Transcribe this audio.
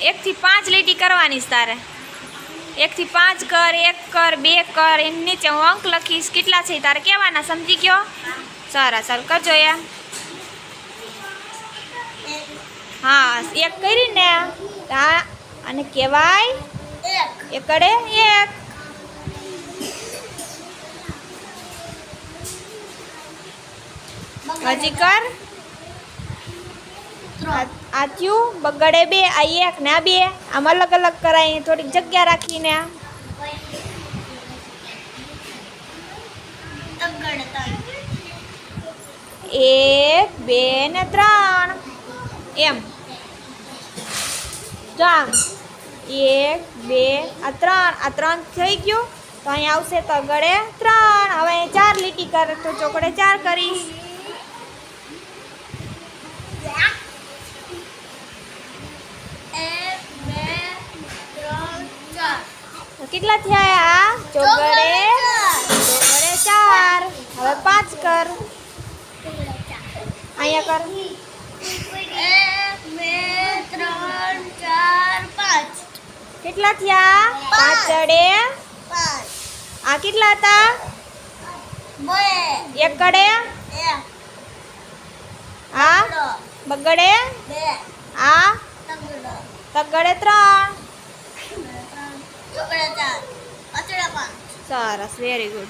એકથી પાંચ લીટી કરવાની છે તારે. એકથી પાંચ કર, એક કર, બે કર એની નીચે હું અંક લખીશ. કેટલા છે તારે કહેવાના, સમજી ગયો? સારા, સર, કરજો એ. હા, એક કરીને. હા, અને કહેવાય? એકડે એક. હજી કર. આ- આ થયું. બગડે બે, આ એક, ને આ બે. આમ અલગ અલગ કરાય. થોડીક જગ્યા રાખીને તગડ એક, બે, ને ત્રણ. એમ. ત્રણ એક, બે, આ ત્રણ. આ ત્રણ થઈ ગયું. તો અહીંયા આવશે તો ગળે ત્રણ. હવે અહીંયા ચાર લીટી કર તો ચોકડે ચાર કરીશ. કેટલા થયા આ? ચોગડે. ચોગડે ચાર. હવે પાંચ કર. અહીંયા કર. કેટલા થયા? પાંચ ચડે આ કેટલા હતા? એક કડે. આ? બગડે. આ? તગડે. ત્રણ Saras, very good.